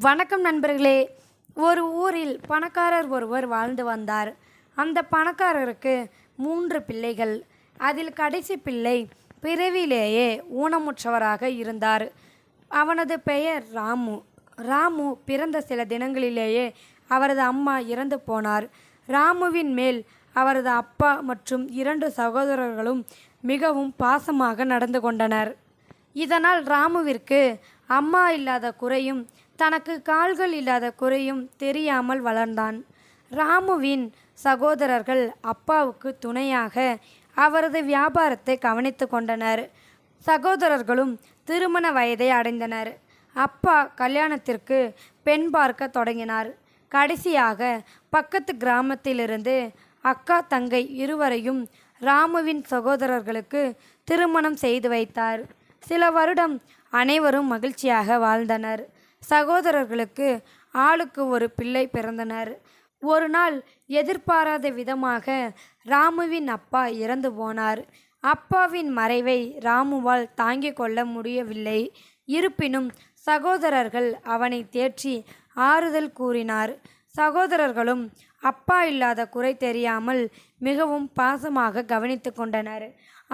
வணக்கம் நண்பர்களே. ஒரு ஊரில் பணக்காரர் ஒருவர் வாழ்ந்து வந்தார். அந்த பணக்காரருக்கு மூன்று பிள்ளைகள். அதில் கடைசி பிள்ளை பிறவிலேயே ஊனமுற்றவராக இருந்தார். அவனது பெயர் ராமு. ராமு பிறந்த சில தினங்களிலேயே அவரது அம்மா இறந்து போனார். ராமுவின் மேல் அவரது அப்பா மற்றும் இரண்டு சகோதரர்களும் மிகவும் பாசமாக நடந்து கொண்டனர். இதனால் ராமுவிற்கு அம்மா இல்லாத குறையும் தனக்கு கால்கள் இல்லாத குறையும் தெரியாமல் வளர்ந்தான். ராமுவின் சகோதரர்கள் அப்பாவுக்கு துணையாக அவரது வியாபாரத்தை கவனித்து கொண்டனர். சகோதரர்களும் திருமண வயதை அடைந்தனர். அப்பா கல்யாணத்திற்கு பெண் பார்க்க தொடங்கினார். கடைசியாக பக்கத்து கிராமத்திலிருந்து அக்கா தங்கை இருவரையும் ராமுவின் சகோதரர்களுக்கு திருமணம் செய்து வைத்தார். சில வருடம் அனைவரும் மகிழ்ச்சியாக வாழ்ந்தனர். சகோதரர்களுக்கு ஆளுக்கு ஒரு பிள்ளை பிறந்தனர். ஒரு நாள் எதிர்பாராத விதமாக ராமுவின் அப்பா இறந்து போனார். அப்பாவின் மறைவை ராமுவால் தாங்கிக் கொள்ள முடியவில்லை. இருப்பினும் சகோதரர்கள் அவனை தேற்றி ஆறுதல் கூறினார். சகோதரர்களும் அப்பா இல்லாத குறை தெரியாமல் மிகவும் பாசமாக கவனித்து கொண்டனர்.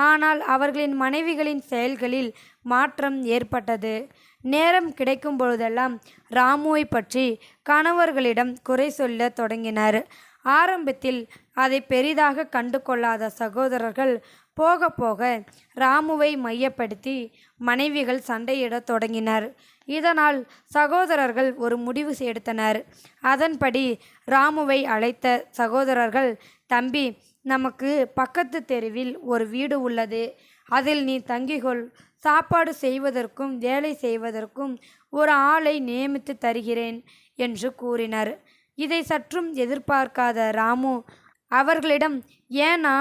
ஆனால் அவர்களின் மனைவிகளின் செயல்களில் மாற்றம் ஏற்பட்டது. நேரம் கிடைக்கும் பொழுதெல்லாம் ராமுவை பற்றி கணவர்களிடம் குறை சொல்ல தொடங்கினர். ஆரம்பத்தில் அதை பெரிதாக கண்டு கொள்ளாத சகோதரர்கள் போக போக ராமுவை மையப்படுத்தி மனைவிகள் சண்டையிடத் தொடங்கினர். இதனால் சகோதரர்கள் ஒரு முடிவு எடுத்தனர். அதன்படி ராமுவை அழைத்த சகோதரர்கள் தம்பி நமக்கு பக்கத்து தெருவில் ஒரு வீடு உள்ளது. அதில் நீ தங்கிக்கொள். சாப்பாடு செய்வதற்கும் வேலை செய்வதற்கும் ஒரு ஆளை நியமித்து தருகிறேன் என்று கூறினர். இதை சற்றும் எதிர்பார்க்காத ராமு அவர்களிடம் ஏனா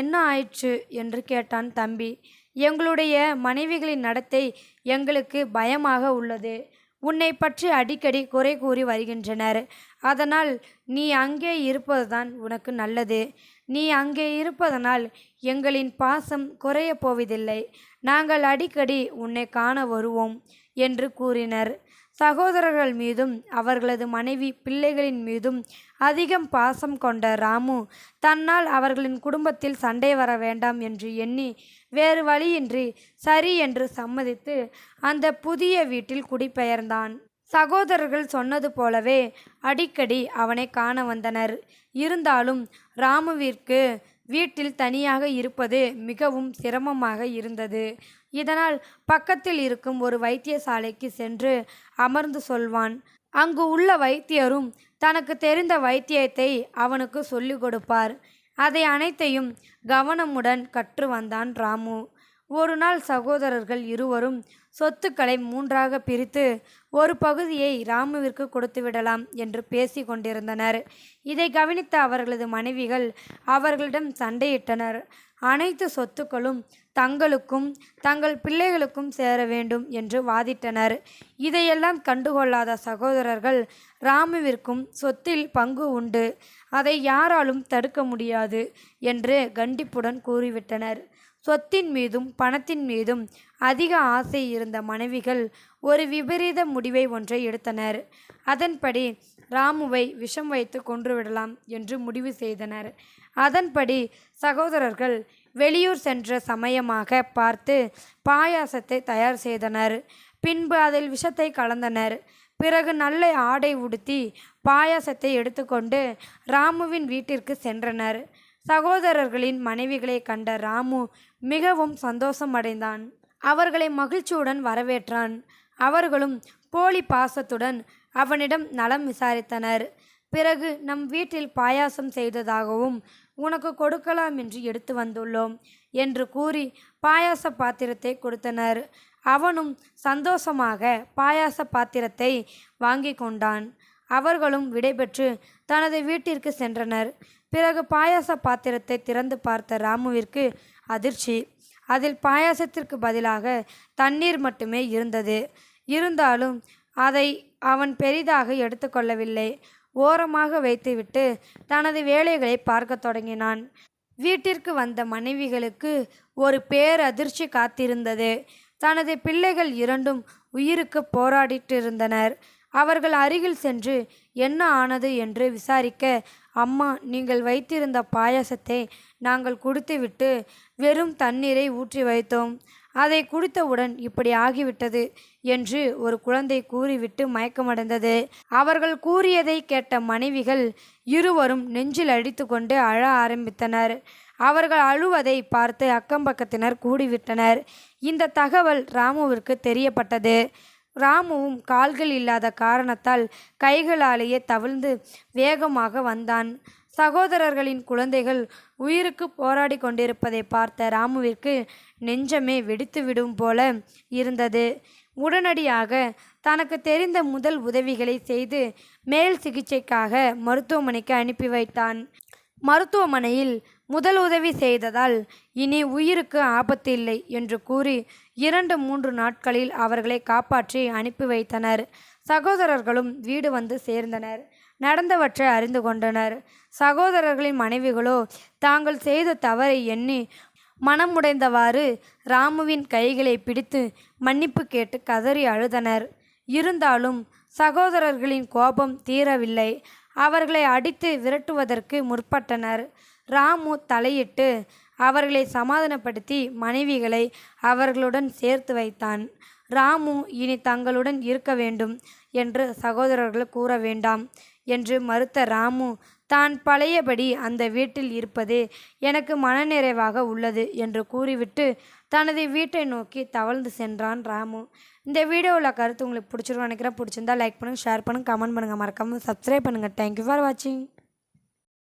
என்ன ஆயிற்று? என்று கேட்டான் தம்பி. எங்களுடைய மனைவிகளின் நடத்தை எங்களுக்கு பயமாக உள்ளது. உன்னை பற்றி அடிக்கடி குறை கூறி வருகின்றனர். அதனால் நீ அங்கே இருப்பதுதான் உனக்கு நல்லது. நீ அங்கே இருப்பதனால் எங்களின் பாசம் குறையப் போவதில்லை. நாங்கள் அடிக்கடி உன்னை காண வருவோம் என்று கூறினர். சகோதரர்கள் மீதும் அவர்களது மனைவி பிள்ளைகளின் மீதும் அதிகம் பாசம் கொண்ட ராமு தன்னால் அவர்களின் குடும்பத்தில் சண்டை வர வேண்டாம் என்று எண்ணி வேறு வழியின்றி சரி என்று சம்மதித்து அந்த புதிய வீட்டில் குடிபெயர்ந்தான். சகோதரர்கள் சொன்னது போலவே அடிக்கடி அவனை காண வந்தனர். இருந்தாலும் ராமுவிற்கு வீட்டில் தனியாக இருப்பது மிகவும் சிரமமாக இருந்தது. இதனால் பக்கத்தில் இருக்கும் ஒரு வைத்தியசாலைக்கு சென்று அமர்ந்து சொல்வான். அங்கு உள்ள வைத்தியரும் தனக்கு தெரிந்த வைத்தியத்தை அவனுக்கு சொல்லிக் கொடுப்பார். அதை அனைத்தையும் கவனமுடன் கற்று வந்தான் ராமு. ஒரு நாள் சகோதரர்கள் இருவரும் சொத்துக்களை மூன்றாக பிரித்து ஒரு பகுதியை ராமுவிற்கு கொடுத்து விடலாம் என்று பேசி கொண்டிருந்தனர். இதை கவனித்த அவர்களது மனைவிகள் அவர்களிடம் சண்டையிட்டனர். அனைத்து சொத்துக்களும் தங்களுக்கும் தங்கள் பிள்ளைகளுக்கும் சேர வேண்டும் என்று வாதிட்டனர். இதையெல்லாம் கண்டுகொள்ளாத சகோதரர்கள் ராமுவிற்கும் சொத்தில் பங்கு உண்டு. அதை யாராலும் தடுக்க முடியாது என்று கண்டிப்புடன் கூறிவிட்டனர். சொத்தின் மீதும் பணத்தின் மீதும் அதிக ஆசை இருந்த மனைவிகள் ஒரு விபரீத முடிவை ஒன்றை எடுத்தனர். அதன்படி ராமுவை விஷம் வைத்து கொன்றுவிடலாம் என்று முடிவு செய்தனர். அதன்படி சகோதரர்கள் வெளியூர் சென்ற சமயமாக பார்த்து பாயாசத்தை தயார் செய்தனர். பின்பு அதில் விஷத்தை கலந்தனர். பிறகு நல்ல ஆடை உடுத்தி பாயாசத்தை எடுத்துக்கொண்டு ராமுவின் வீட்டிற்கு சென்றனர். சகோதரர்களின் மனைவிகளை கண்ட ராமு மிகவும் சந்தோஷமடைந்தான். அவர்களை மகிழ்ச்சியுடன் வரவேற்றான். அவர்களும் போலி பாசத்துடன் அவனிடம் நலம் விசாரித்தனர். பிறகு நம் வீட்டில் பாயாசம் செய்ததாகவும் உனக்கு கொடுக்கலாம் என்று எடுத்து வந்துள்ளோம் என்று கூறி பாயாச பாத்திரத்தை கொடுத்தனர். அவனும் சந்தோஷமாக பாயாச பாத்திரத்தை வாங்கி கொண்டான். அவர்களும் விடைபெற்று தனது வீட்டிற்கு சென்றனர். பிறகு பாயாச பாத்திரத்தை திறந்து பார்த்த ராமுவிற்கு அதிர்ச்சி. அதில் பாயாசத்திற்கு பதிலாக தண்ணீர் மட்டுமே இருந்தது. இருந்தாலும் அதை அவன் பெரிதாக எடுத்துக்கொள்ளவில்லை. ஓரமாக வைத்துவிட்டு தனது வேலைகளை பார்க்க தொடங்கினான். வீட்டிற்கு வந்த மனைவிகளுக்கு ஒரு பேரதிர்ச்சி காத்திருந்தது. தனது பிள்ளைகள் இரண்டும் உயிருக்கு போராடிட்டு இருந்தனர் அவர்கள் அருகில் சென்று என்ன ஆனது என்று விசாரிக்க அம்மா நீங்கள் வைத்திருந்த பாயாசத்தை நாங்கள் குடித்துவிட்டு வெறும் தண்ணீரை ஊற்றி வைத்தோம். அதை குடித்தவுடன் இப்படி ஆகிவிட்டது என்று ஒரு குழந்தை கூறிவிட்டு மயக்கமடைந்தது. அவர்கள் கூறியதை கேட்ட மனைவிகள் இருவரும் நெஞ்சில் அடித்துக்கொண்டு அழ ஆரம்பித்தனர். அவர்கள் அழுவதை பார்த்து அக்கம்பக்கத்தினர் கூடிவிட்டனர். இந்த தகவல் ராமுவிற்கு தெரியப்பட்டது. ராமுவும் கால்கள் இல்லாத காரணத்தால் கைகளாலேயே தவிழ்ந்து வேகமாக வந்தான். சகோதரர்களின் குழந்தைகள் உயிருக்கு போராடி கொண்டிருப்பதை பார்த்த ராமுவிற்கு நெஞ்சமே வெடித்துவிடும் போல இருந்தது. உடனடியாக தனக்கு தெரிந்த முதல் உதவிகளை செய்து மேல் சிகிச்சைக்காக மருத்துவமனைக்கு அனுப்பி வைத்தான். மருத்துவமனையில் முதல் உதவி செய்ததால் இனி உயிருக்கு ஆபத்து இல்லை என்று கூறி இரண்டு மூன்று நாட்களில் அவர்களை காப்பாற்றி அனுப்பி வைத்தனர். சகோதரர்களும் வீடு வந்து சேர்ந்தனர். நடந்தவற்றை அறிந்து கொண்டனர். சகோதரர்களின் மனைவிகளோ தாங்கள் செய்த தவறை எண்ணி மனமுடைந்தவாறு ராமுவின் கைகளை பிடித்து மன்னிப்பு கேட்டு கதறி அழுதனர். இருந்தாலும் சகோதரர்களின் கோபம் தீரவில்லை. அவர்களை அடித்து விரட்டுவதற்கு முற்பட்டனர். ராமு தலையிட்டு அவர்களை சமாதானப்படுத்தி மனைவிகளை அவர்களுடன் சேர்த்து வைத்தான். ராமு இனி தங்களுடன் இருக்க வேண்டும் என்று சகோதரர்கள் கூற வேண்டாம் என்று மறுத்த ராமு தான் பழையபடி அந்த வீட்டில் இருப்பது எனக்கு மனநிறைவாக உள்ளது என்று கூறிவிட்டு தனது வீட்டை நோக்கி தவழ்ந்து சென்றான் ராமு. இந்த வீடியோவில் கருத்து உங்களுக்கு பிடிச்சிருக்கும் நினைக்கிறேன். பிடிச்சிருந்தா லைக் பண்ணுங்கள் ஷேர் பண்ணுங்கள் கமெண்ட் பண்ணுங்கள் மறக்காமல் சப்ஸ்கிரைப் பண்ணுங்கள் தேங்க்யூ ஃபார் வாட்சிங்